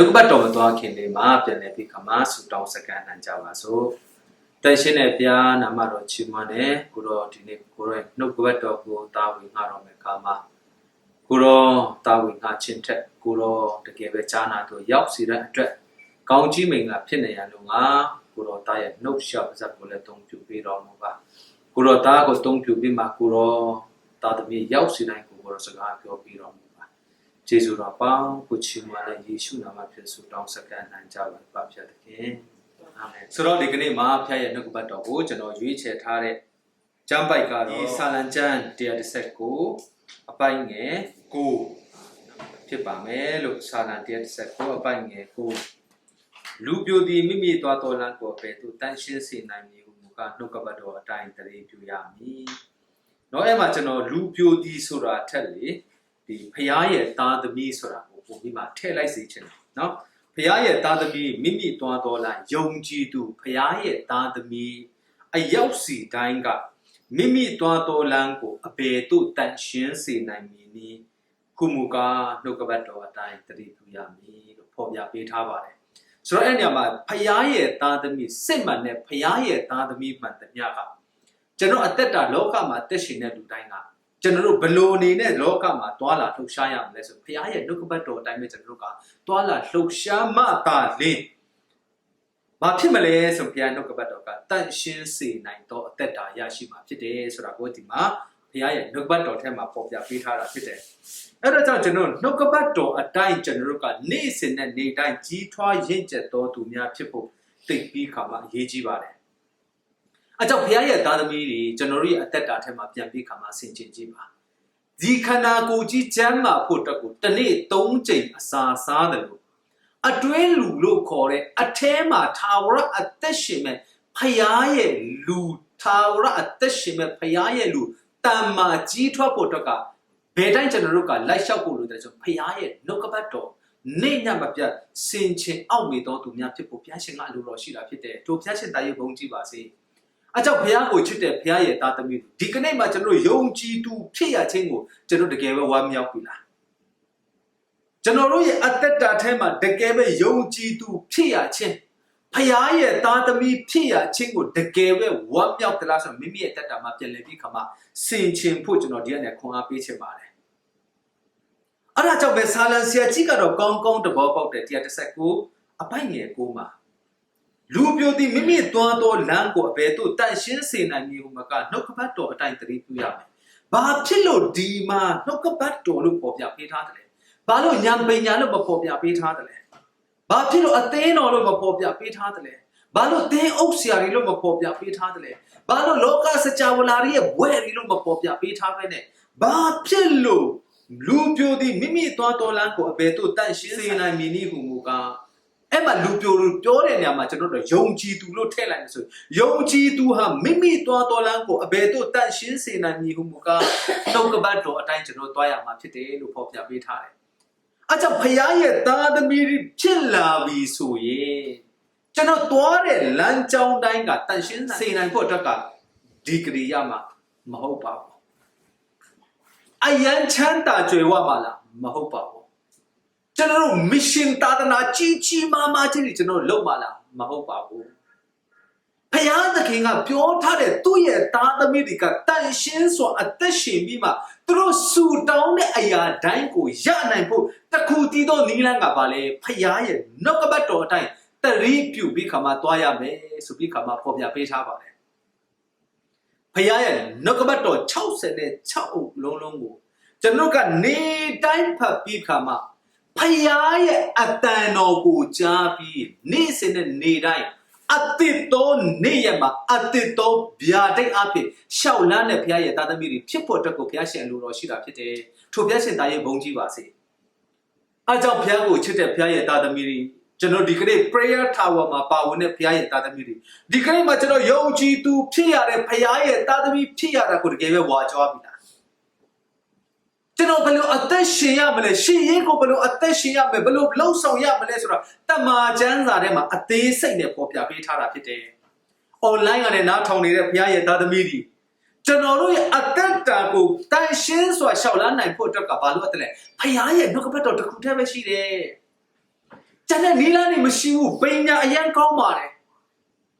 နှုတ်ကပတ်တော်မသွားခင်လေးမှာပြန်လည်ပြီးခါမှာဆူတောင်းစကန်နိုင်ကြပါစို့တန်ရှင်းတဲ့ဘုရားနာမတော်ချီးမွမ်းတယ်ကိုတော်ဒီနေ့ကိုရောနှုတ်ကပတ်တော်ကိုတာဝန်ငှတော်မယ်ခါမှာကိုရောတာဝန်ငှခြင်းထက်ကိုရောတကယ်ပဲကြားနာတော့ရောက်စီတဲ့အတွက်ကောင်းကြီးမင်္ဂလာဖြစ်နေရလို့ငါကိုရောတာရဲ့နှုတ်ရှောက်ဇက်ကိုလည်းတုံ့ပြပေးတော်မူပါကိုရောတာကိုတုံ့ပြပြီးမှကိုရောတာသမီးရောက်စီတိုင်းကိုကိုရောစကားပြောပြီးတော်မူပါ ကျေးဇူးတော်ပေါင်းကိုချီးမွမ်းတဲ့ယေရှုနာမဖြစ်ဆုတောင်းစကန်နိုင်ကြပါပါဖျက်သခင်အာမင်ဆိုတော့ဒီကနေ့မှာဖျက်ရဲ့နှုတ်ကပတ်တော်ကိုကျွန်တော်ရွေးချယ်ထားတဲ့ကျမ်းပိုက်ကတော့ဆာလံကျမ်း139အပိုင်ငယ်9ဖြစ်ပါမယ်လို့ဆာလံ139အပိုင်ငယ်9လူပြိုသည်မိမိသွားတော်လမ်းကိုပဲသူတန်ရှင်းစေနိုင်မည်ဟုမူကားနှုတ်ကပတ်တော်အတိုင်းတရေပြူရမည်။တော့အဲ့မှာကျွန်တော်လူပြိုသည်ဆိုတာထက်လေ ဒီဖျားရဲ့သားသမီးဆိုတာကိုပုံပြီးမှထည့်လိုက်စေချင်တယ်နော်ဖျားရဲ့သားသမီးမိမိသွားတော်လာယုံကြည်သူဖျားရဲ့သားသမီးအရောက်စီတိုင်းကမိမိသွားတော်လမ်းကိုအဘယ်သို့တန်ရှင်းစေနိုင်မည်နည်းကုမူကားနှုတ်ကပတ်တော်အတိုင်းတတိပြုရမည်လို့ဖော်ပြပေးထားပါတယ်ဆိုတော့အဲ့ဒီနေရာမှာဖျားရဲ့သားသမီးစစ်မှန်တဲ့ဖျားရဲ့သားသမီးမှန်တဲ့မြတ်ကကျွန်တော်အသက်တာလောကမှာတက်ရှင်တဲ့လူတိုင်းက ကျွန်တော်တို့ဘလို့အနေနဲ့လောကမှာတွာလာလှုပ်ရှားရမလဲဆိုဘုရားရဲ့နှုတ်ကပတ်တော်အတိုင်းပဲကျွန်တော်တို့ကတွာလာလှုပ်ရှားမှသာလင်းဘာဖြစ်မလဲဆိုဘုရားနှုတ်ကပတ်တော်ကတန့်ရှင်းစေနိုင်သောအသက်တာရရှိမှာဖြစ်တယ်ဆိုတာကိုဒီမှာဘုရားရဲ့နှုတ်ကပတ်တော်ထဲမှာပေါ်ပြပေးထားတာဖြစ်တယ်အဲ့ဒါကြောင့်ကျွန်တော်နှုတ်ကပတ်တော်အတိုင်းကျွန်တော်တို့ကနေ့စဉ်နဲ့နေ့တိုင်းကြီးထွားရင့်ကျက်တော်သူများဖြစ်ဖို့သိပြီးခါမှအရေးကြီးပါတယ် အကြောင်းဘုရားရဲ့သားသမီးတွေကျွန်တော်တို့ရဲ့အသက်တာထဲမှာပြန်ပြီးခါမှဆင်ခြင်ကြည့်ပါဒီခန္ဓာကိုယ်ကြီးကျမ်းမာဖို့အတွက်ကိုတစ်နေ့၃ချိန်အစာစားတယ်လို့အတွင်းလူလို့ခေါ်တဲ့အထဲမှာထာဝရအသက်ရှင်မဲ့ဖုရားရဲ့လူထာဝရအသက်ရှင်မဲ့ဖုရားရဲ့လူတမ္မာကြီးထွားဖို့အတွက်ကဘယ်တိုင်းကျွန်တော်တို့ကလိုက်လျှောက်ဖို့လိုတယ်ဆိုဖုရားရဲ့နှုတ်ကပတ်တော်နေညမပြတ်စင်ချင်အောက်မေတော်သူများဖြစ်ဖို့ဘုရားရှင်ကအလိုတော်ရှိတာဖြစ်တယ်တို့ဘုရားရှင်တာရဲ့ဘုန်းကြီးပါစေ အကြောင်းဘုရားကိုချစ်တဲ့ဘုရားရဲ့သားသမီးတွေဒီကနေ့မှာကျွန်တော်တို့ယုံကြည်သူဖြစ်ရခြင်းကိုကျွန်တော်တကယ်ပဲဝမ်းမြောက်ပြီလားကျွန်တော်တို့ရဲ့အသက်တာထဲမှာတကယ်ပဲယုံကြည်သူဖြစ်ရခြင်းဘုရားရဲ့သားသမီးဖြစ်ရခြင်းကိုတကယ်ပဲဝမ်းမြောက်သလားဆိုမိမိရဲ့တက်တာမှာပြန်လည်ပြီးခါမှာစင်ချင်ဖို့ကျွန်တော်ဒီကနေ့ခွန်အားပေးချင်ပါတယ်အဲ့ဒါကြောင့်ပဲဆာလန်ဆရာကြီးကတော့ကောင်းကောင်းတဘောပေါက်တယ်139အပိုက်ငယ်ကိုမှာ လူပြိုသည်မိမိသွားသောလမ်းကိုအဘယ်သို့တန့်ရှင်းစေနိုင်မည်ဟုမကနှုတ်ကပတ်တော်အတိုင်းတည်းပြုရမယ်။ဘာဖြစ်လို့ဒီမှာနှုတ်ကပတ်တော်လို့ပေါ်ပြပေးထားတယ်လဲ။ဘာလို့ညံပညာလို့မပေါ်ပြပေးထားတယ်လဲ။ဘာဖြစ်လို့အသင်းတော်လို့မပေါ်ပြပေးထားတယ်လဲ။ဘာလို့သင်းအုပ်ဆရာတွေလို့မပေါ်ပြပေးထားတယ်လဲ။ဘာလို့လောကစကြဝဠာတွေရဲ့ဘွဲတွေလို့မပေါ်ပြပေးထားပဲနဲ့။ဘာဖြစ်လို့လူပြိုသည်မိမိသွားတော်လမ်းကိုအဘယ်သို့တန့်ရှင်းစေနိုင်မည်နည်းဟုမူကား အဲ့မှာလူပြိုလို့ပြောတဲ့နေရာမှာကျွန်တော်တို့ယုံကြည်သူလို့ထည့်လိုက်မယ်ဆိုယုံကြည်သူဟာမိမိသွားတော်လမ်းကိုအဘယ်သို့တန့်ရှင်းစေနိုင်မည်ဟုမူကားနှုတ်ကပတ်တော်အတိုင်းကျွန်တော်သွားရမှာဖြစ်တယ်လို့ဖော်ပြပေးထားတယ်။အဲကြောင့်ဖခင်ရဲ့သားသမီးဖြစ်လာပြီဆိုရင်ကျွန်တော်သွားတဲ့လမ်းကြောင်းတိုင်းကတန့်ရှင်းစေနိုင်ဖို့အတွက်ကဒီကရိယာမှာမဟုတ်ပါဘူး။အယံချမ်းသာကြွယ်ဝပါလားမဟုတ်ပါဘူး ကျွန်တော်တို့ mission တာသနာကြီးကြီးမားမားကြီးတွေကျွန်တော်တို့လုပ်ပါလားမဟုတ်ပါဘူးဖယားသခင်ကပြောထားတဲ့သူ့ရဲ့သားသမီးတွေကတန်ရှင်းစွာအသက်ရှင်ပြီးမှသူတို့ဆူတောင်းတဲ့အရာတိုင်းကိုရနိုင်ဖို့တခုတည်းသောနီလန်းကပါလေဖယားရဲ့နှုတ်ကပတ်တော်အတိုင်းတရိပြုပြီးခါမှသွားရမယ်ဆိုပြီးခါမှဖော်ပြပေးထားပါတယ်ဖယားရဲ့နှုတ်ကပတ်တော်66အုပ်လုံးလုံးကိုကျွန်တော်ကနေတိုင်းဖတ်ပြီးခါမှ ဖယားရဲ့အတန်တော်ကိုကြားပြီးနေ့စဉ်နဲ့နေ့တိုင်းအတ္တတော်နေ့ရက်မှာအတ္တတော်ဗျာဒိတ်အဖြစ်ရှောက်လန်းတဲ့ဖယားရဲ့သားသမီးတွေဖြစ်ဖို့အတွက်ကိုဖယားရှင်အလိုတော်ရှိတာဖြစ်တယ်ထို့ဖယားရှင်သားရဲ့ဘုန်းကြီးပါစေအဲကြောင့်ဖယားကိုချစ်တဲ့ဖယားရဲ့သားသမီးတွေကျွန်တော်ဒီကနေ့ prayer tower မှာပါဝင်တဲ့ဖယားရဲ့သားသမီးတွေဒီကနေ့မှာကျွန်တော်ယုံကြည်သူဖြစ်ရတဲ့ဖယားရဲ့သားသမီးဖြစ်ရတာကိုတကယ်ပဲဝါကြွားပြီလား ကျွန်တော်ဘယ်လိုအသက်ရှင်ရမလဲရှင်ရေးကိုဘယ်လိုအသက်ရှင်ရမလဲဘယ်လိုလှုပ်ဆောင်ရမလဲဆိုတော့တမန်ကျမ်းစာထဲမှာအသေးစိတ်နဲ့ပေါ်ပြပေးထားတာဖြစ်တယ်။ online ကနေနားထောင်နေတဲ့ဘုရားရဲ့သားသမီးတွေကျွန်တော်တို့ရဲ့အသက်တာကိုတန်ရှင်းစွာရှောက်လန်းနိုင်ဖို့အတွက်ကဘာလို့အပ်တယ်လဲ။ဘုရားရဲ့နှုတ်ကပတ်တော်တစ်ခုတည်းပဲရှိတယ်။ကျန်တဲ့နီလာနေမရှိဘူးပညာအရန်ကောင်းပါတယ်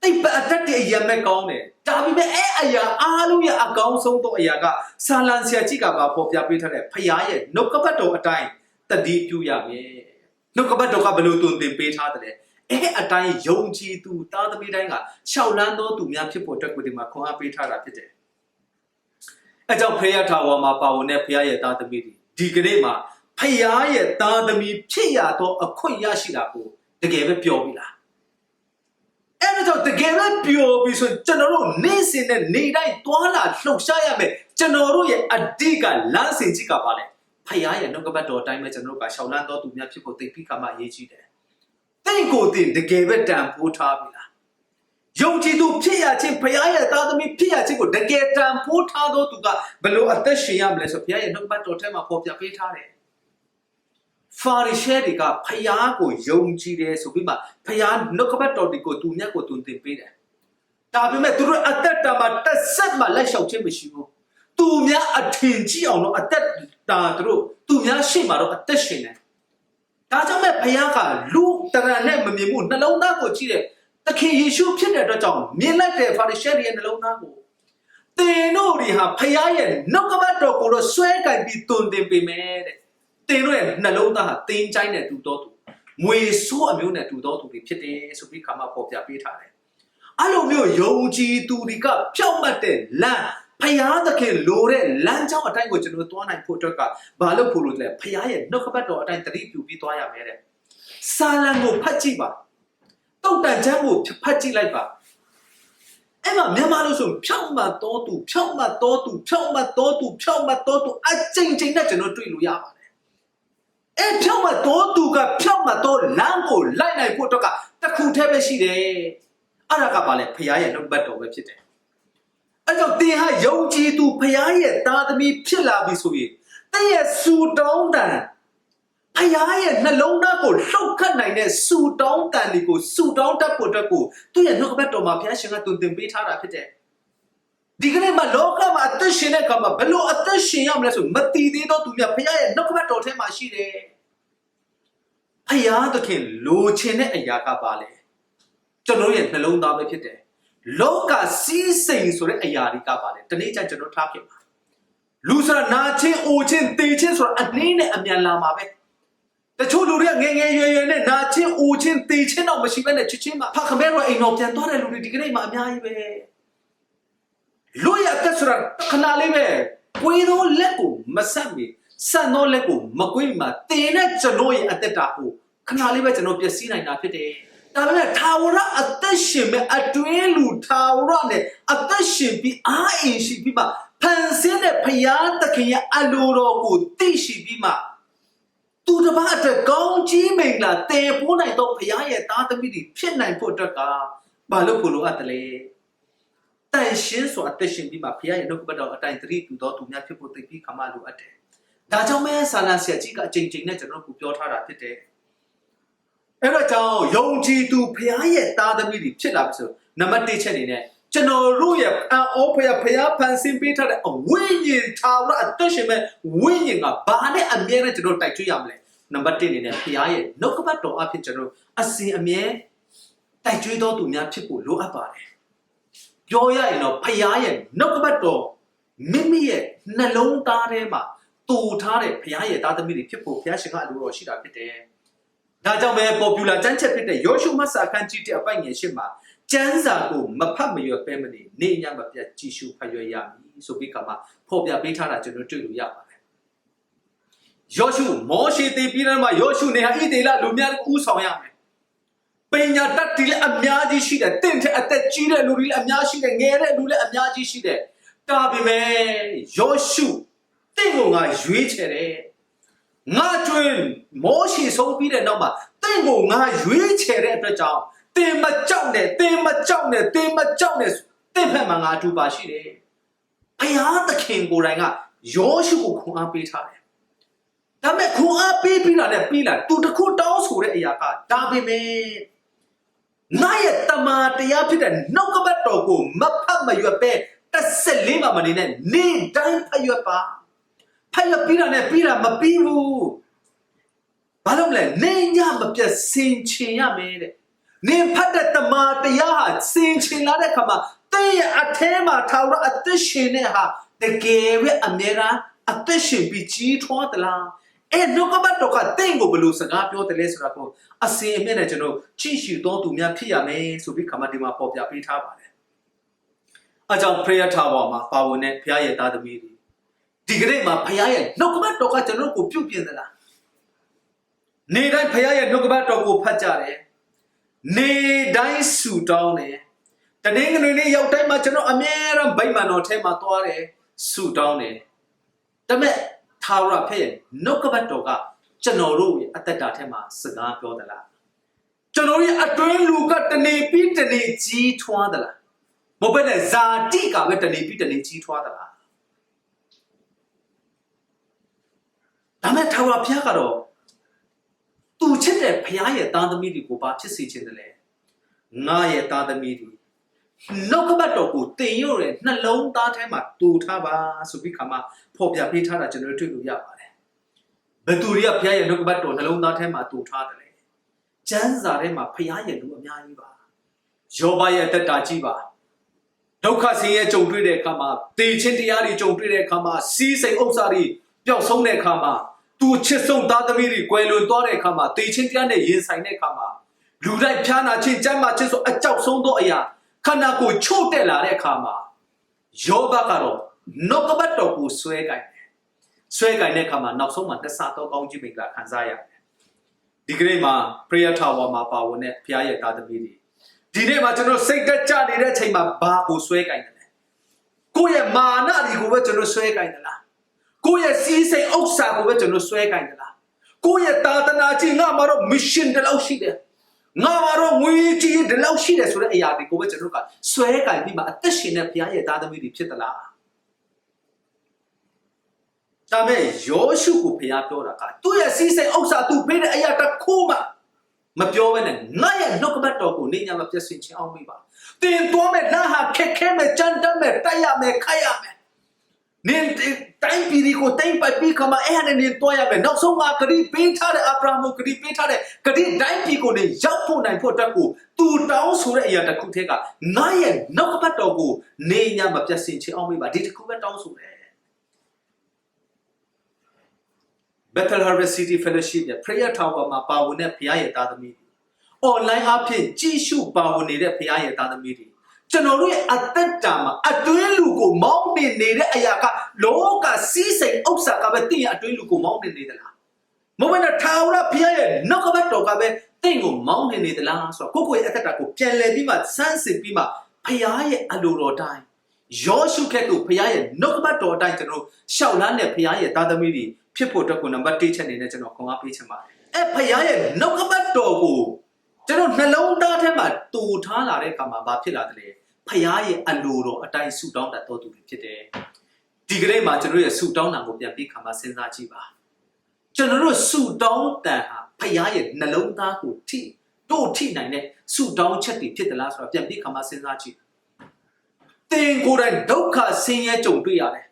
တိတ်ပတ်အတက်တဲ့အရန်မဲ့ကောင်းတယ်ဒါပေမဲ့အဲ့အရာအားလုံးရဲ့အကောင်းဆုံးသောအရာကဆာလန်ဆရာကြီးကပါပေါ်ပြပေးထားတဲ့ဖရားရဲ့နှုတ်ကပတ်တော်အတိုင်းတတိပြုရမယ်နှုတ်ကပတ်တော်ကဘယ်လိုတုံသင်ပေးထားတယ်လဲအဲ့အတိုင်းယုံကြည်သူသားသမီးတိုင်းကရှောက်လန်းသောသူများဖြစ်ဖို့အတွက်ကိုဒီမှာခွန်အားပေးထားတာဖြစ်တယ်အဲကြောင့်ဖရားထာဝါမှာပါဝင်တဲ့ဖရားရဲ့သားသမီးတွေဒီကနေ့မှာဖရားရဲ့သားသမီးဖြစ်ရသောအခွင့်ရရှိတာကိုတကယ်ပဲပြောပြီလား အဲ့ဒါကြောင့်တကယ်ပဲပြောပြီးဆိုရင်ကျွန်တော်တို့နေ့စဉ်နဲ့နေ့တိုင်းတွာလာလှုပ်ရှားရမယ်ကျွန်တော်တို့ရဲ့အတိတ်ကလမ်းစဉ်ကြီးကပါလေဖရားရဲ့နှုတ်ကပတ်တော်အတိုင်းပဲကျွန်တော်တို့ကရှောက်လန်းတော်သူများဖြစ်ဖို့သိပြီးကမှအရေးကြီးတယ်တိတ်ကိုတင်တကယ်ပဲတန်ဖိုးထားပြီလားယုံကြည်သူဖြစ်ရခြင်းဖရားရဲ့သားသမီးဖြစ်ရခြင်းကိုတကယ်တန်ဖိုးထားသောသူကဘယ်လိုအသက်ရှင်ရမလဲဆိုဖရားရဲ့နှုတ်ကပတ်တော်ထဲမှာပေါ်ပြပေးထားတယ် ဖာရိရှဲတွေကဖယားကိုယုံကြည်တယ်ဆိုပြီးမှဖယားနှုတ်ကပတ်တော်တွေကိုသူမြတ်ကိုသူတင်ပေးတယ်။ဒါပေမဲ့သူတို့အသက်တာမှာတက်ဆက်မှလက်လျှောက်ခြင်းမရှိဘူး။သူများအထင်ကြီးအောင်တော့အသက်တာသူတို့သူများရှေ့မှာတော့အသက်ရှင်တယ်။ဒါကြောင့်မဲ့ဖယားကလူတရံနဲ့မမြင်ဘူးနှလုံးသားကိုကြည့်တယ်။သခင်ယေရှုဖြစ်တဲ့အတွက်ကြောင့်မြင်လိုက်တဲ့ဖာရိရှဲတွေရဲ့နှလုံးသားကိုသင်တို့တွေဟာဖယားရဲ့နှုတ်ကပတ်တော်ကိုတော့ဆွဲကင်ပြီးတုန်တင်ပေးမယ်တဲ့။ တင်တို့ရဲ့နှလုံးသားဟာတင်းချိုင်းနဲ့တူတော်သူငွေဆိုးအမျိုးနဲ့တူတော်သူတွေဖြစ်တယ်ဆိုပြီးခါမှပေါ်ပြပေးထားတယ်။အဲ့လိုမျိုးယုံကြည်သူတွေကဖြောက်မှတ်တဲ့လမ်းဖယားသခင်လိုတဲ့လမ်းကြောင်းအတိုင်းကိုကျွန်တော်သွားနိုင်ဖို့အတွက်ကဘာလို့ဖို့လို့လဲဖယားရဲ့နှုတ်ကပတ်တော်အတိုင်းတတိပြုပြီးသွားရမယ်တဲ့။စာလံကိုဖတ်ကြည့်ပါ။တုတ်တန်ချမ်းကိုဖတ်ကြည့်လိုက်ပါ။အဲ့မှာမြန်မာလို့ဆိုဖြောက်မှတ်တော်သူဖြောက်မှတ်တော်သူဖြောက်မှတ်တော်သူဖြောက်မှတ်တော်သူအချိန်ချင်းနဲ့ကျွန်တော်တွေ့လို့ရပါတယ် အဲ့ဖြောက်မတော်သူကဖြောက်မတော်လမ်းကိုလိုက်နိုင်ဖို့အတွက်ကတစ်ခုတည်းပဲရှိတယ်အဲ့ဒါကပါလေဖရားရဲ့နှုတ်ပတ်တော်ပဲဖြစ်တယ်အဲ့ကြောင့်သင်ဟာယုံကြည်သူဖရားရဲ့သားသမီးဖြစ်လာပြီဆိုရင်သင်ရဲ့စူတောင်းတန်ဖရားရဲ့နှလုံးသားကိုလှုပ်ခတ်နိုင်တဲ့စူတောင်းတန်တွေကိုစူတောင်းတတ်ဖို့အတွက်ကိုသူ့ရဲ့နှုတ်ပတ်တော်မှာဘုရားရှင်ကတုံသင်ပေးထားတာဖြစ်တယ် ဒီကနေ့မှာလောကမှာအသက်ရှင်တဲ့အခါမှာဘယ်လိုအသက်ရှင်ရမလဲဆိုမတည်သေးတော့သူများဘုရားရဲ့နှုတ်ကပတ်တော်ထဲမှာရှိတယ်။ဘုရားသခင်လိုချင်တဲ့အရာကပါလေကျွန်တော်ရဲ့နှလုံးသားပဲဖြစ်တယ်။လောကစီးစိမ်ဆိုတဲ့အရာတွေကပါလေတနေ့ကျရင်ကျွန်တော်ထားဖြစ်ပါလူဆိုတာနာချင်းအိုချင်းတေချင်းဆိုတာအနှင်းနဲ့အမြန်လာမှာပဲတချို့လူတွေကငယ်ငယ်ရွယ်ရွယ်နဲ့နာချင်းအိုချင်းတေချင်းတော့မရှိဘဲနဲ့ချစ်ချင်းမှာဖခမဲတော့အိမ်တော်ပြန်သွားတဲ့လူတွေဒီကနေ့မှအများကြီးပဲ လွတ်ရတဲ့ဆိုတာခဏလေးပဲကိုယ်သောလက်ကိုမဆက်မီဆန်သောလက်ကိုမကွေးမှာတင်တဲ့ကျွန်တော်ရဲ့အသက်တာကိုခဏလေးပဲကျွန်တော်ပျက်စီးနိုင်တာဖြစ်တယ်။ဒါပေမဲ့ထာဝရအသက်ရှင်မဲ့အတွင်းလူထာဝရနဲ့အသက်ရှင်ပြီးအားအင်ရှိပြီးမှဖန်ဆင်းတဲ့ဖရာသခင်ရဲ့အလိုတော်ကိုသိရှိပြီးမှသူတစ်ပါးအတွက်ကောင်းကြီးမိန်လာတည်ပိုးနိုင်တော့ဖရာရဲ့သားသမီးတွေဖြစ်နိုင်ဖို့အတွက်ကဘာလို့ဖို့လိုအပ်တယ်လဲ တန်ရှင်းစွာအသက်ရှင်ပြီးမှဘုရားရဲ့နှုတ်ကပတ်တော်အတိုင်းသတိပြုတော်သူများဖြစ်ဖို့သိပြီးခမလိုအပ်တယ်။ဒါကြောင့်မဲဆာလန်ဆရာကြီးကအချိန်ချင်းနဲ့ကျွန်တော်တို့ပြောထားတာဖြစ်တယ်။အဲ့တော့ကြောင့်ယုံကြည်သူဘုရားရဲ့သားသမီးတွေဖြစ်လာပြီဆိုနံပါတ်1ချက်အနေနဲ့ကျွန်တော်တို့ရဲ့အောဘုရားဘုရားဖန်ဆင်းပေးထားတဲ့အဝိညာဉ်ထာဝရအသက်ရှင်မဲ့ဝိညာဉ်ကဘာနဲ့အမြဲတမ်းကျွန်တော်တိုက်ထွေးရမလဲ။နံပါတ်1အနေနဲ့ဘုရားရဲ့နှုတ်ကပတ်တော်အဖြစ်ကျွန်တော်အစဉ်အမြဲတိုက်ကျွေးတော်သူများဖြစ်ဖို့လိုအပ်ပါတယ်။ ပြောရရင်တော့ဖရားရဲ့နှုတ်ကပတ်တော်မိမိရဲ့နှလုံးသားထဲမှာတူထားတဲ့ဖရားရဲ့သားသမီးတွေဖြစ်ဖို့ဖရားရှင်ကအလိုတော်ရှိတာဖြစ်တယ်။ဒါကြောင့်ပဲ popular ကျမ်းချက်ဖြစ်တဲ့ယောရှုမတ်စာခန်းကြီးတဲ့အပိုင်ငယ်ရှင်းမှာကျမ်းစာကိုမဖတ်မရွယ်ပဲမနေနေညမပြတ်ကြည်ရှုဖတ်ရွယ်ရမည်ဆိုပြီးကမှဖော်ပြပေးထားတာကျွန်တော်တွေ့လို့ရပါတယ်။ယောရှုမောရှေတည်ပြီးတဲ့မှာယောရှုနေဟာဣသေလလူများကိုဥဆောင်ရမယ်။ ပညာတတ်တွေလည်းအများကြီးရှိတယ်တင့်တဲ့အသက်ကြီးတဲ့လူတွေလည်းအများရှိတယ်ငယ်တဲ့လူလည်းအများကြီးရှိတယ်ဒါပေမဲ့ယောရှုတင့်ကိုငါရွေးချယ်တယ်ငါကျွင်းမောရှိဆုံးပြီးတဲ့နောက်မှာတင့်ကိုငါရွေးချယ်တဲ့အတွက်ကြောင့်တင်မကြောက်နဲ့တင်မကြောက်နဲ့တင်မကြောက်နဲ့တင့်ဖက်မှာငါအတူပါရှိတယ်ဘုရားသခင်ကိုယ်တိုင်ကယောရှုကိုခွန်အားပေးထားတယ်ဒါပေမဲ့ခွန်အားပေးပြီးတာနဲ့ပြီးလာသူတခုတောင်းဆိုတဲ့အရာကဒါပေမဲ့ ငါရဲ့တမာတရားဖြစ်တဲ့နှုတ်ကပတ်တော်ကိုမဖတ်မရွက်ပဲတစ်ဆက်လေးမှမနေနဲ့နေတိုင်းဖတ်ရွက်ပါဖတ်ရွက်ပြီးတာနဲ့ပြီးတာမပြီးဘူးဘာလို့မလဲနေညမပြတ်စင်ချင်ရမယ်တဲ့နင်ဖတ်တဲ့တမန်တရားဟာစင်ချင်လာတဲ့ခါမှာတင်းရဲ့အထဲမှာထာဝရအသက်ရှင်တဲ့ဟာတကယ်ပဲအမြဲတမ်းအသက်ရှင်ပြီးကြီးထွားသလား အဲ့နှုတ်ကပတ်တော်ကတင့်ကိုဘယ်လိုစကားပြောတယ်လဲဆိုတာကိုအစင်အမြင့်နဲ့ကျွန်တော်ကြည့်ရှုတော်သူများဖြစ်ရမယ်ဆိုပြီးခမဒီမှာပေါ်ပြပေးထားပါတယ်အကြောင်း prayer tower မှာပါဝင်တဲ့ဘုရားရဲ့သားသမီးတွေဒီကနေ့မှာဘုရားရဲ့နှုတ်ကပတ်တော်ကကျွန်တော်ကိုပြုတ်ပြင်သလားနေတိုင်းဘုရားရဲ့နှုတ်ကပတ်တော်ကိုဖတ်ကြတယ်နေတိုင်းဆူတောင်းတယ်တနင်္ဂနွေနေ့ရောက်တိုင်းမှာကျွန်တော်အမြဲတမ်းဗိမာန်တော်ထဲမှာသွားတယ်ဆူတောင်းတယ်ဒါပေမဲ့ သာဝရဖက်ရဲ့နှုတ်ကပတ်တော်ကကျွန်တော်တို့ရဲ့အသက်တာထဲမှာစကားပြောသလားကျွန်တော်ရဲ့အတွင်းလူကတနေပြီးတနေကြီးထွားသလားမဟုတ်ဘဲနဲ့ဇာတိကပဲတနေပြီးတနေကြီးထွားသလားဒါမဲ့ထာဝရဘုရားကတော့သူချစ်တဲ့ဘုရားရဲ့သားသမီးတွေကိုဘာဖြစ်စေချင်တယ်လဲငါရဲ့သားသမီးတွေ နှုတ်ကပတ်တော်ကိုတင်ရတဲ့နှလုံးသားထဲမှာတူထားပါဆိုပြီးခါမှဖော်ပြပေးထားတာကျွန်တော်တို့တွေ့လို့ရပါတယ်ဘယ်သူတွေကဘုရားရဲ့နှုတ်ကပတ်တော်နှလုံးသားထဲမှာတူထားတယ်လဲကျမ်းစာထဲမှာဘုရားရဲ့လူအများကြီးပါယောဘရဲ့တက်တာကြီးပါဒုက္ခဆင်းရဲကြုံတွေ့တဲ့အခါမှာတေချင်းတရားတွေကြုံတွေ့တဲ့အခါမှာစီးစိမ်ဥစ္စာတွေပျောက်ဆုံးတဲ့အခါမှာသူချစ်ဆုံးသားသမီးတွေကွယ်လွန်သွားတဲ့အခါမှာတေချင်းတရားနဲ့ရင်ဆိုင်တဲ့အခါမှာလူတိုင်းဖျားနာခြင်းကြမ်းမာခြင်းဆိုအကြောက်ဆုံးသောအရာ ခန္ဓာကိုယ်ချို့တက်လာတဲ့အခါမှာယောဘကတော့နှုတ်ကပတ်တော်ကိုဆွဲကြိုင်တယ်ဆွဲကြိုင်တဲ့အခါမှာနောက်ဆုံးမှာတဆတော့ကောင်းကြီးမင်္ဂလာခံစားရတယ်ဒီကနေ့မှာ prayer tower မှာပါဝင်တဲ့ဘုရားရဲ့သားသမီးတွေဒီနေ့မှာကျွန်တော်စိတ်တက်ကြနေတဲ့အချိန်မှာဘာကိုဆွဲကြိုင်တယ်လဲကိုယ့်ရဲ့မာနတွေကိုပဲကျွန်တော်ဆွဲကြိုင်တယ်လားကိုယ့်ရဲ့စီးစိမ်ဥစ္စာကိုပဲကျွန်တော်ဆွဲကြိုင်တယ်လားကိုယ့်ရဲ့တာသနာကြီးငါမှာတော့ mission တလောက်ရှိတယ် ငါမှာတော့ငွေကြီးဒီလောက်ရှိတယ်ဆိုတဲ့အရာတွေကိုပဲကျွန်တော်ကဆွဲကြိုင်ပြီးမှအသက်ရှင်တဲ့ဘုရားရဲ့သားသမီးတွေဖြစ်သလားဒါမဲ့ယောရှုကိုဘုရားပြောတာကသူ့ရဲ့စီးစိမ်ဥစ္စာသူပေးတဲ့အရာတစ်ခုမှမပြောဘဲနဲ့ငါရဲ့နှုတ်ကပတ်တော်ကိုနေညာမပြည့်စုံချင်အောင်မိပါတင်သွားမဲ့နာဟာခက်ခဲမဲ့ကြမ်းတမ်းမဲ့တိုက်ရမဲ့ခိုက်ရမဲ့ နင်တိုင်းပြည်ဒီကိုတိုင်းပိုက်ပြီးခမအဲ့နဲ့နင်တွားရမယ်နောက်ဆုံးမှာဂရိပေးထားတဲ့အာဗြဟံကိုဂရိပေးထားတဲ့ဂရိတိုင်းပြည်ကိုနေရောက်ဖို့နိုင်ဖို့အတွက်ကိုသူတောင်းဆိုတဲ့အရာတစ်ခုတည်းကငါရဲ့နောက်ကပတ်တော်ကိုနေညာမပြတ်စင်ချအောင်မေးပါဒီတစ်ခုပဲတောင်းဆိုတယ် Bethel Harvest City Fellowship ရဲ့ Prayer Tower မှာပါဝင်တဲ့ဘုရားရဲ့သားသမီးတွေ online အဖြစ်ကြည့်ရှုပါဝင်နေတဲ့ဘုရားရဲ့သားသမီးတွေကျွန်တော်တို့ရဲ့အသက်တာမှာအတွင်းလူကိုမောင်း နေနေတဲ့အရာကလောကစီးစိမ်ဥစ္စာကပဲတင့်ရဲ့အတွင်းလူကိုမောင်းနေနေသလားမဟုတ်ဘဲနဲ့ထာဝရဘုရားရဲ့နောက်ကဘက်တော်ကပဲတင့်ကိုမောင်းနေနေသလားဆိုတော့ကိုယ့်ကိုယ်ရဲ့အသက်တာကိုပြန်လည်ပြီးမှစမ်းစစ်ပြီးမှဘုရားရဲ့အလိုတော်တိုင်းယောရှုခက်ကိုဘုရားရဲ့နှုတ်ကပတ်တော်အတိုင်းကျွန်တော်ရှောက်လန်းတဲ့ဘုရားရဲ့သားသမီးတွေဖြစ်ဖို့အတွက်ကိုနံပါတ်1ချက်အနေနဲ့ကျွန်တော်ခွန်အားပေးချင်ပါတယ်။အဲဘုရားရဲ့နှုတ်ကပတ်တော်ကိုကျွန်တော်နှလုံးသားထဲမှာတူထားလာတဲ့အခါမှာဘာဖြစ်လာသလဲ။ ဘုရားရဲ့အလိုတော်အတိုင်းဆုတောင်းတတ်တော်သူတွေဖြစ်တယ်။ဒီကနေ့မှာကျွန်တော်ရဲ့ဆုတောင်းတာကိုပြန်ပြီးခါမှစဉ်းစားကြည့်ပါ။ကျွန်တော်တို့ဆုတောင်းတန်ဟာဘုရားရဲ့နှလုံးသားကိုထိတို့ထိနိုင်တဲ့ဆုတောင်းချက်တွေဖြစ်သလားဆိုတာပြန်ပြီးခါမှစဉ်းစားကြည့်။သင်ကိုယ်တိုင်ဒုက္ခဆင်းရဲကြုံတွေ့ရတယ်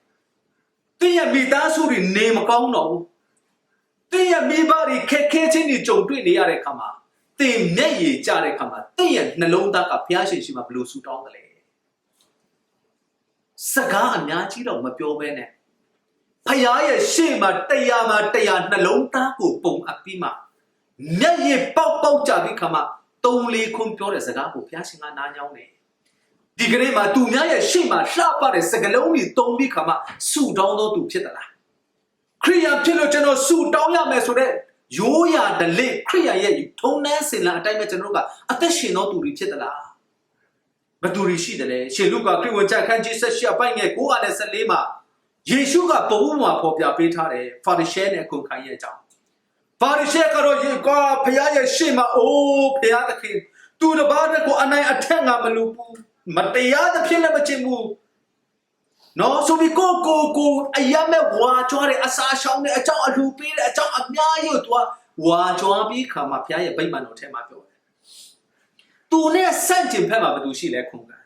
။တင်းရဲ့မိသားစုတွေနေမကောင်းတော့ဘူး။တင်းရဲ့မိဘတွေခက်ခဲချင်းတွေကြုံတွေ့နေရတဲ့အခါမှာတင်းမျက်ရည်ကျတဲ့အခါမှာတင်းရဲ့နှလုံးသားကဘုရားရှင်ရှိမှဘယ်လိုဆူတောင်းတယ်လဲ။ စကားအများကြီးတော့မပြောဘဲနဲ့ဖယားရဲ့ရှေ့မှာတရားမှာတရားနှလုံးသားကိုပုံအပ်ပြီးမှမျက်ရည်ပေါက်ပေါက်ကြပြီးခါမှာတုံးလေးခွန်းပြောတဲ့စကားကိုဘုရားရှင်ကနားညောင်းတယ်ဒီကနေ့မှာသူများရဲ့ရှေ့မှာလှပတဲ့စကလုံးတွေတုံးပြီးခါမှဆူတောင်းတော့သူဖြစ်သလားခရိယာဖြစ်လို့ကျွန်တော်ဆူတောင်းရမယ်ဆိုတော့ရိုးရာဒလိခရိယာရဲ့ထုံနှန်းစင်လာအတိုင်းပဲကျွန်တော်တို့ကအသက်ရှင်တော်သူတွေဖြစ်သလား ဘယ်သူတွေရှိတယ်လဲရှေလုကခရစ်ဝင်ချခန်းကြီးဆက်ရှိအပိုင်ငယ်914မှာယေရှုကပုံဥမှာဖော်ပြပေးထားတယ်ဖာရိရှဲနဲ့ခုန်ခိုင်းရဲ့အကြောင်းဖာရိရှဲကတော့ယေကွာဖခင်ရဲ့ရှေ့မှာအိုးဖခင်သခင်သူတစ်ပါးတည်းကိုအနိုင်အထက်ငါမလူဘူးမတရားသဖြင့်လည်းမချင်ဘူးနော်ဆိုပြီးကိုကိုကိုအယမဲ့ဝါကြွားတဲ့အစာရှောင်းတဲ့အကြောင်းအလူပေးတဲ့အကြောင်းအများကြီးကိုသူကဝါကြွားပြီးခါမှာဘုရားရဲ့ဗိမာန်တော်ထဲမှာပြောတယ်။ သူနဲ့ဆန့်ကျင်ဘက်မှာဘယ်သူရှိလဲခုန်ကန်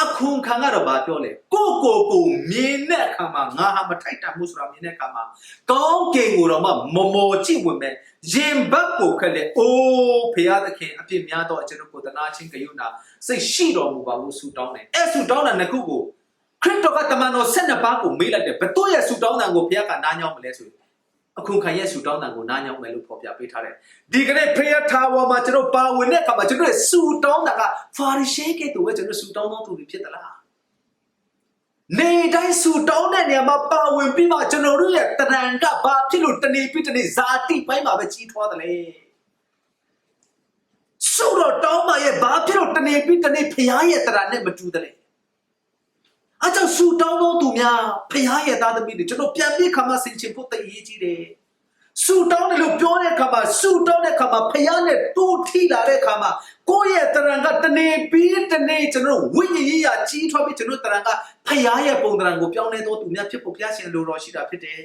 အခုခံကတော့ဘာပြောလဲကိုကိုကိုမြင်တဲ့အခါမှာငါဟာမထိုက်တန်မှုဆိုတာမြင်တဲ့အခါမှာကောင်းကင်ကိုတော့မှမမော်ကြည့်ဝင်မဲ့ရင်ဘတ်ကိုခက်လေအိုးဖရာသခင်အပြစ်များတော့ကျွန်တော်ကိုသနာချင်းကယုနာစိတ်ရှိတော်မူပါဘူးဆူတောင်းတယ်အဲ့ဆူတောင်းတာနှစ်ခုကိုခရစ်တော်ကတမန်တော်၁၂ပါးကိုမေးလိုက်တယ်ဘယ်တော့ရဲ့ဆူတောင်းတာကိုဖရာကနားညောင်းမလဲဆိုရင် အခုခံရဲ့ဆူတောင်းတာကိုနားညောင်းမယ်လို့ဖော်ပြပေးထားတယ်ဒီကနေ့ prayer tower မှာကျွန်တော်ပါဝင်တဲ့အခါမှာကျွန်တော်ရဲ့ဆူတောင်းတာက Pharisee ကဲ့သို့ပဲကျွန်တော်ဆူတောင်းတော်သူတွေဖြစ်သလားနေတိုင်းဆူတောင်းတဲ့နေရာမှာပါဝင်ပြီးမှကျွန်တော်တို့ရဲ့တရံကဘာဖြစ်လို့တနေ့ပြီးတနေ့ဇာတိပိုင်းမှာပဲကြီးထွားတယ်လေဆူတော့တောင်းမှရဲ့ဘာဖြစ်လို့တနေ့ပြီးတနေ့ဖရားရဲ့တရံနဲ့မတူတယ်လေ အကြောင်းဆူတောင်းတော့သူများဖရားရဲ့သားသမီးတွေကျွန်တော်ပြန်ပြီးခါမှဆင်ခြင်ဖို့တည်ရည်ကြီးတယ်ဆူတောင်းတယ်လို့ပြောတဲ့အခါမှာဆူတောင်းတဲ့အခါမှာဖရားနဲ့တူထိလာတဲ့အခါမှာကိုယ့်ရဲ့တရံကတနေ့ပြီးတနေ့ကျွန်တော်ဝိညာဉ်ရေးရာကြီးထွားပြီးကျွန်တော်တရံကဖရားရဲ့ပုံတရံကိုပြောင်းလဲတော့သူများဖြစ်ဖို့ဘုရားရှင်လိုတော်ရှိတာဖြစ်တယ်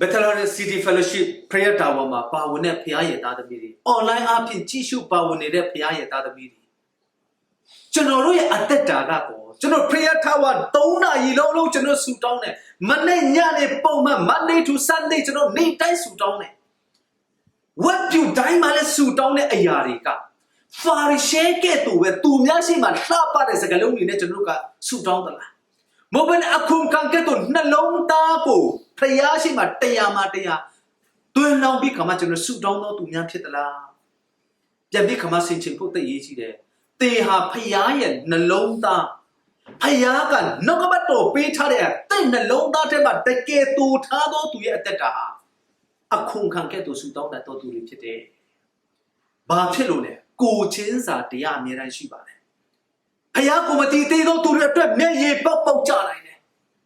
Bethel City Fellowship Prayer Tower မှာပါဝင်တဲ့ဖရားရဲ့သားသမီးတွေ online အပြင်ကြည့်ရှုပါဝင်နေတဲ့ဖရားရဲ့သားသမီးတွေကျွန်တော်တို့ရဲ့အသက်တာကကော ကျွန်တော် prayer tower 3နာရီလုံးလုံးကျွန်တော်ဆူတောင်းတယ်မနေ့ညနေပုံမှန် Monday to Sunday ကျွန်တော်နေ့တိုင်းဆူတောင်းတယ် what you တိုင်းမှာလဲဆူတောင်းတဲ့အရာတွေကဖာရီရှဲကဲ့သို့ပဲသူများရှိမှလှပတဲ့စကားလုံးတွေနဲ့ကျွန်တော်တို့ကဆူတောင်းသလားမဟုတ်ဘဲနဲ့အခုံကံကဲ့သို့နှလုံးသားကိုဖျားရှိမှတရားမှတရားတွင်လောင်းပြီးခါမှကျွန်တော်ဆူတောင်းတော့သူများဖြစ်သလားပြန်ပြီးခါမှဆင်ခြင်ဖို့တည်ရေးရှိတယ်တေဟာဖျားရဲ့နှလုံးသား ဖျားကနှုတ်ကပတ်တော်ပေးထားတဲ့တဲ့နှလုံးသားထဲမှာတကယ်တူထားသောသူရဲ့အသက်တာဟာအခုခံကဲ့သို့ဆူတောင်းတတ်တော်သူတွေဖြစ်တယ်။ဘာဖြစ်လို့လဲ။ကိုချင်းစာတရားအမြဲတမ်းရှိပါတယ်။ဖယားကိုမတီးသေးသောသူတွေအတွက်မျက်ရည်ပေါက်ပေါက်ကြနိုင်တယ်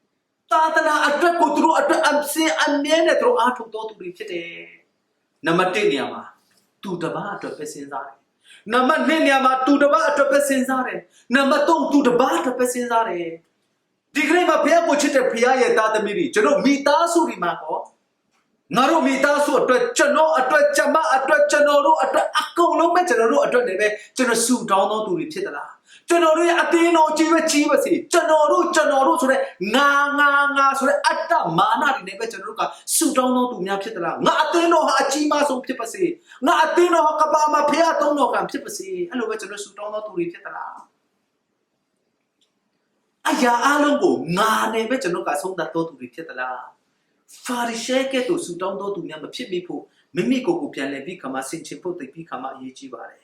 ။သာသနာအတွက်ကိုသူတို့အတွက်အစင်အမြဲနဲ့သူတို့အားထုတ်တော်သူတွေဖြစ်တယ်။နံပါတ်1နေရာမှာသူတစ်ပါးအတွက်ပဲစဉ်းစားတယ်။ နံပါတ်2နေရာမှာသူတစ်ပါးအတွက်ပဲစဉ်းစားတယ်။နံပါတ်3သူတစ်ပါးအတွက်ပဲစဉ်းစားတယ်။ဒီကနေ့မှာဘုရားကိုချစ်တဲ့ဘုရားရဲ့သားသမီးတွေကျွန်တော်မိသားစုတွေမှာကောငါတို့မိသားစုအတွက်ကျွန်တော်အတွက်ကျမအတွက်ကျွန်တော်တို့အတွက်အကုန်လုံးပဲကျွန်တော်တို့အတွက်လည်းပဲကျွန်တော်ဆူတောင်းသောသူတွေဖြစ်သလား ကျွန်တော်တို့ရဲ့အတင်းတော်ကြီးပဲကြီးပါစေကျွန်တော်တို့ကျွန်တော်တို့ဆိုတဲ့ငါငါငါဆိုတဲ့အတ္တမာနတွေနဲ့ပဲကျွန်တော်တို့ကဆူတောင်းသောသူများဖြစ်သလားငါအတင်းတော်ဟာအကြီးမားဆုံးဖြစ်ပါစေငါအတင်းတော်ဟာကဘာမှာဖះသုံးတော်ကံဖြစ်ပါစေအဲ့လိုပဲကျွန်တော်ဆူတောင်းသောသူတွေဖြစ်သလားအရာအလုံးကိုငါနဲ့ပဲကျွန်တော်ကဆုံးသတ်သောသူတွေဖြစ်သလားဖာရီရှဲကဲ့သို့ဆူတောင်းတော်သူများမဖြစ်မိဖို့မိမိကိုယ်ကိုပြန်လည်ပြီးခါမှဆင်ခြင်ဖို့သိပြီးခါမှအရေးကြီးပါတယ်။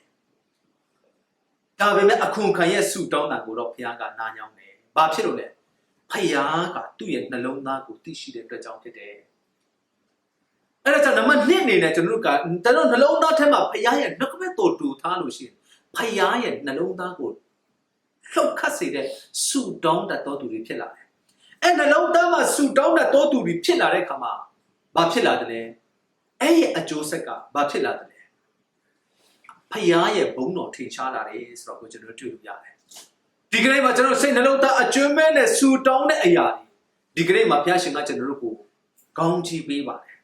ဒါပေမဲ့အခုခံရဲ့ဆူတောင်းတာကိုတော့ဘုရားကနားညောင်းတယ်။ဘာဖြစ်လို့လဲ။ဖယားကသူ့ရဲ့နှလုံးသားကိုသိရှိတဲ့အတွက်ကြောင့်ဖြစ်တယ်။အဲ့ဒါကြောင့်နံပါတ်1အနေနဲ့ကျွန်တော်တို့ကကျွန်တော်နှလုံးသားထဲမှာဖယားရဲ့နှုတ်ကပတ်တော်တူထားလို့ရှိရင်ဖယားရဲ့နှလုံးသားကိုလှုပ်ခတ်စေတဲ့ဆူတောင်းတတ်တော်သူတွေဖြစ်လာတယ်။အဲ့နှလုံးသားမှာဆူတောင်းတဲ့တောသူတွေဖြစ်လာတဲ့ခါမှာဘာဖြစ်လာတယ်လဲအဲ့ရဲ့အကျိုးဆက်ကဘာဖြစ်လာတယ်လဲ ဖယားရဲ့ဘုံတော်ထင်ရှားလာတယ်ဆိုတော့ကိုကျွန်တော်တို့တွေ့လို့ရတယ်ဒီကနေ့မှာကျွန်တော်စိတ်နှလုံးသားအကျွမ်းမဲ့နဲ့ဆူတောင်းတဲ့အရာတွေဒီကနေ့မှာဘုရားရှင်ကကျွန်တော်တို့ကိုကောင်းချီးပေးပါတယ်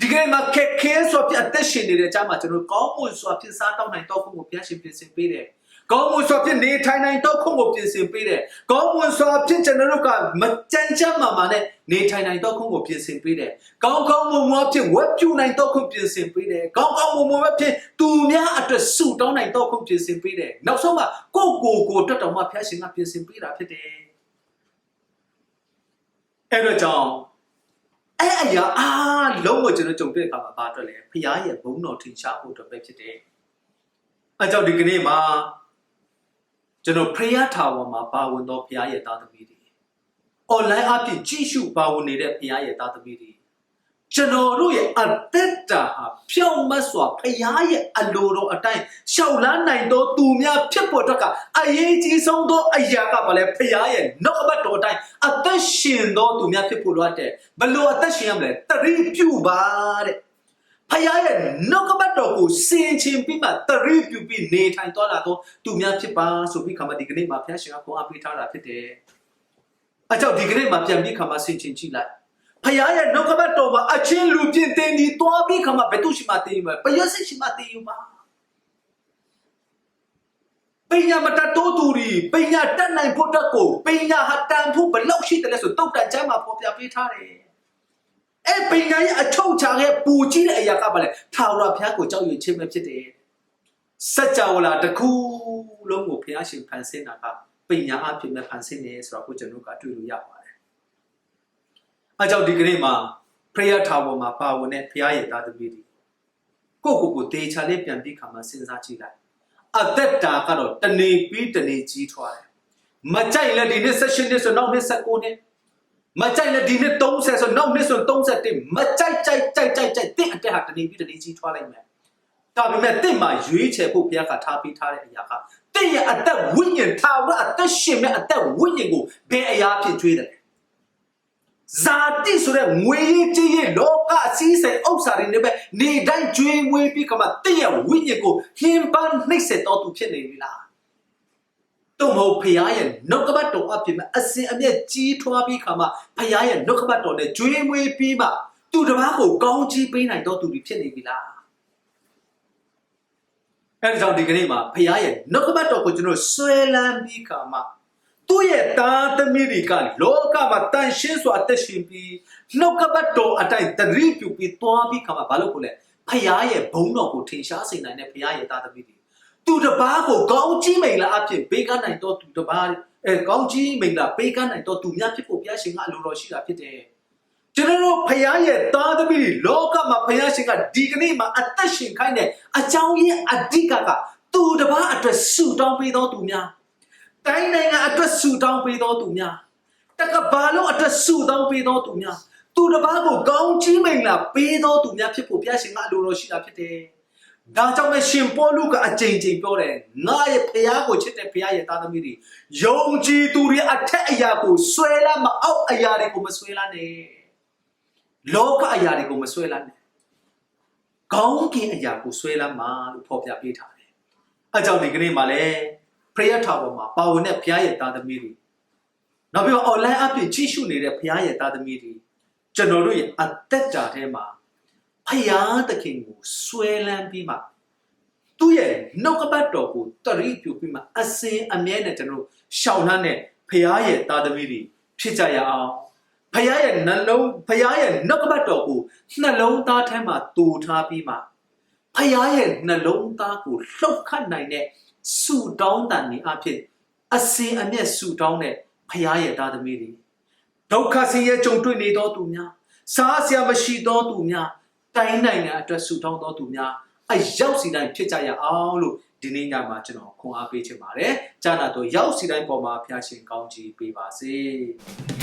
ဒီကနေ့မှာခက်ခဲဆိုပြအသက်ရှင်နေတဲ့အချိန်မှာကျွန်တော်ကောင်းမွန်စွာဖြစ်စားတောင်းနိုင်တော့ဖို့ကိုဘုရားရှင်ပြင်ဆင်ပေးတယ် ကောင်းမွန်စွာဖြစ်နေထိုင်နိုင်တော့ခုံကိုပြင်ဆင်ပေးတယ်။ကောင်းမွန်စွာဖြစ်ကျွန်တော်တို့ကမကြမ်းကြမ်းမာမာနဲ့နေထိုင်နိုင်တော့ခုံကိုပြင်ဆင်ပေးတယ်။ကောင်းကောင်းမွန်မွန်ဖြစ်ဝက်ပြူနိုင်တော့ခုံပြင်ဆင်ပေးတယ်။ကောင်းကောင်းမွန်မွန်ဖြစ်သူများအတွက်ဆုတောင်းနိုင်တော့ခုံပြင်ဆင်ပေးတယ်။နောက်ဆုံးမှာကိုယ့်ကိုယ်ကိုတက်တော်မှဖျားရှင်ကပြင်ဆင်ပေးတာဖြစ်တယ်။အဲ့တော့ကြောင့်အဲ့အရာအားလုံးကိုကျွန်တော်ကြုံတွေ့တဲ့အခါမှာဘာအတွက်လဲဖရားရဲ့ဘုန်းတော်ထင်ရှားဖို့အတွက်ပဲဖြစ်တယ်။အဲကြောင့်ဒီကနေ့မှာ ကျွန်တော် prayer tower မှာပါဝင်သောဖရားရဲ့သားသမီးတွေ online အပြင်ကြည့်ရှုပါဝင်နေတဲ့ဖရားရဲ့သားသမီးတွေကျွန်တော်တို့ရဲ့အသက်တာဟာဖြောင့်မတ်စွာဖရားရဲ့အလိုတော်အတိုင်းရှောက်လန်းနိုင်သောသူများဖြစ်ဖို့အတွက်ကအရေးကြီးဆုံးသောအရာကဘာလဲဖရားရဲ့နှုတ်ကပတ်တော်အတိုင်းအသက်ရှင်သောသူများဖြစ်ဖို့လိုအပ်တယ်ဘလို့အသက်ရှင်ရမလဲတတိပြုပါတဲ့ ဖခင်ရဲ့နှုတ်ကပတ်တော်ကိုစင်ချင်ပြီးမှတရိပ်ပြုပြီးနေထိုင်သွားလာတော့သူများဖြစ်ပါဆိုပြီးခါမှဒီကနေ့မှာဖခင်ရှင်ကခွန်အားပေးထားတာဖြစ်တယ်။အကြောင်းဒီကနေ့မှာပြန်ပြီးခါမှစင်ချင်ကြည့်လိုက်။ဖခင်ရဲ့နှုတ်ကပတ်တော်မှာအချင်းလူပြင်းတင်ဒီသွားပြီးခါမှဘယ်သူရှိမှတင်ယူမှာပယစိတ်ရှိမှတင်ယူမှာပညာမတတ်တိုးသူတွေပညာတတ်နိုင်ဖို့အတွက်ကိုပညာဟာတန်ဖို့ဘယ်လောက်ရှိတယ်လဲဆိုတုတ်တန်ကျမ်းမှာဖော်ပြပေးထားတယ် အဲ့ပညာရဲ့အချုပ်ချာရဲ့ပူကြီးတဲ့အရာကဘာလဲထာဝရဘုရားကိုကြောက်ရွံ့ခြင်းပဲဖြစ်တယ်စัจ java လာတစ်ခုလုံးကိုဘုရားရှင်ဖန်ဆင်းတာကပညာအဖြစ်နဲ့ဖန်ဆင်းတယ်ဆိုတော့ကိုကျွန်တော်ကတွေ့လို့ရပါတယ်အဲကြောင့်ဒီကနေ့မှာ prayer tower မှာပါဝင်တဲ့ဘုရားရဲ့သားသမီးတွေကိုကိုကိုကိုတေချာလေးပြန်ပြီးခါမှစဉ်းစားကြည့်လိုက်အသက်တာကတော့တနေပြီးတနေကြီးထွားတယ်။မကြိုက်လည်းဒီနေ့ session နဲ့ဆိုနောက်နေ့19နှစ် မကြိုက်လည်းဒီနေ့30ဆိုနောက်နေ့ဆို31မကြိုက်ကြိုက်ကြိုက်ကြိုက်ကြိုက်တင့်အတက်ဟာတနေပြီးတနေကြီးထွားလိုက်မယ်။ဒါပေမဲ့တင့်မှာရွေးချယ်ဖို့ဘုရားကထားပေးထားတဲ့အရာကတင့်ရဲ့အသက်ဝိညာဉ်ထာဝရအသက်ရှင်မဲ့အသက်ဝိညာဉ်ကိုဘယ်အရာဖြစ်ကျွေးတယ်လဲဇာတိဆိုတဲ့ငွေရေးကြေးရေးလောကအစည်းစိမ်ဥစ္စာတွေနဲ့ပဲနေတိုင်းကျွေးမွေးပြီးကမှတင့်ရဲ့ဝိညာဉ်ကိုဟင်ပန်းနှိမ့်ဆက်တော်သူဖြစ်နေပြီလား တော့မဟုတ်ဖရားရဲ့နှုတ်ကပတ်တော်အဖြစ်မှာအစဉ်အမျက်ကြီးထွားပြီးခါမှဖရားရဲ့နှုတ်ကပတ်တော်နဲ့ကျွေးမွေးပြီးမှသူတစ်ပါးကိုကောင်းချီးပေးနိုင်တော်သူတွေဖြစ်နေပြီလားအဲဒါကြောင့်ဒီကနေ့မှာဖရားရဲ့နှုတ်ကပတ်တော်ကိုကျွန်တော်ဆွဲလန်းပြီးခါမှသူ့ရဲ့သားသမီးတွေကလောကမှာတန်ရှင်းစွာအသက်ရှင်ပြီးနှုတ်ကပတ်တော်အတိုင်းတတိပြုပြီးသွားပြီးခါမှာဘာလို့ကိုလဲဖရားရဲ့ဘုန်းတော်ကိုထင်ရှားစေနိုင်တဲ့ဖရားရဲ့သားသမီးတွေ သူတစ်ပါးကိုကောင်းကြီးမိန်လာအဖြစ်ပေးကမ်းနိုင်တော့သူတစ်ပါးအဲကောင်းကြီးမိန်လာပေးကမ်းနိုင်တော့သူများဖြစ်ဖို့ဘုရားရှင်ကအလိုတော်ရှိတာဖြစ်တယ်ကျွန်တော်တို့ဖရားရဲ့သားသမီးတွေလောကမှာဖရားရှင်ကဒီကနေ့မှာအသက်ရှင်ခိုင်းတဲ့အကြောင်းရင်းအဓိကကသူတစ်ပါးအတွက်ဆုတောင်းပေးတော့သူများတိုင်းနိုင်ငံအတွက်ဆူတောင်းပေးတော်သူများတကဘာလုံးအတွက်ဆူတောင်းပေးတော်သူများသူတစ်ပါးကိုကောင်းချီးမိန်လာပေးတော်သူများဖြစ်ဖို့ဘုရားရှင်ကအလိုတော်ရှိတာဖြစ်တယ်။ ဒါကြောင့်လည်းရှင်ပေါလုကအကြိမ်ကြိမ်ပြောတယ်ငါရဲ့ဖခင်ကိုချစ်တဲ့ဖခင်ရဲ့သားသမီးတွေယုံကြည်သူတွေအထက်အရာကိုဆွဲလာမအောက်အရာတွေကိုမဆွဲလာနဲ့လောကအရာတွေကိုမဆွဲလာနဲ့ကောင်းကင်အရာကိုဆွဲလာမှလို့ဖော်ပြပေးထားတယ်။အဲကြောင့်ဒီကနေ့မှာလည်း prayer tower မှာပါဝင်တဲ့ဘုရားရဲ့သားသမီးတွေနောက်ပြီးတော့ online အပြင်ကြည့်ရှုနေတဲ့ဘုရားရဲ့သားသမီးတွေကျွန်တော်တို့ရဲ့အသက်တာထဲမှာ ဘုရားသခင်ကိုဆွဲလန်းပြီးမှသူ့ရဲ့နှုတ်ကပတ်တော်ကိုတရိပ်ပြုပြီးမှအစင်အမြဲနဲ့ကျွန်တော်တို့ရှောင်နှံ့တဲ့ဘုရားရဲ့သားသမီးတွေဖြစ်ကြရအောင်ဘုရားရဲ့နှလုံးဘုရားရဲ့နှုတ်ကပတ်တော်ကိုနှလုံးသားထဲမှာတူထားပြီးမှဘုရားရဲ့နှလုံးသားကိုလှုပ်ခတ်နိုင်တဲ့ဆူတောင်းတန်နေအဖြစ်အစင်အမျက်ဆူတောင်းတဲ့ဖရားရဲ့သားသမီးတွေဒုက္ခဆင်းရဲကြုံတွေ့နေသောသူများစားစရာမရှိသောသူများ တိုင်းနိုင်ငံအတွက်ဆူတောင်းသောသူများအရောက်စီတိုင်းဖြစ်ကြရအောင်လို့ဒီနေ့ညမှာကျွန်တော်ခွန်အားပေးချင်ပါတယ်။ကြာနာတော့ရောက်စီတိုင်းပေါ်မှာဖျားရှင်ကောင်းချီးပေးပါစေ။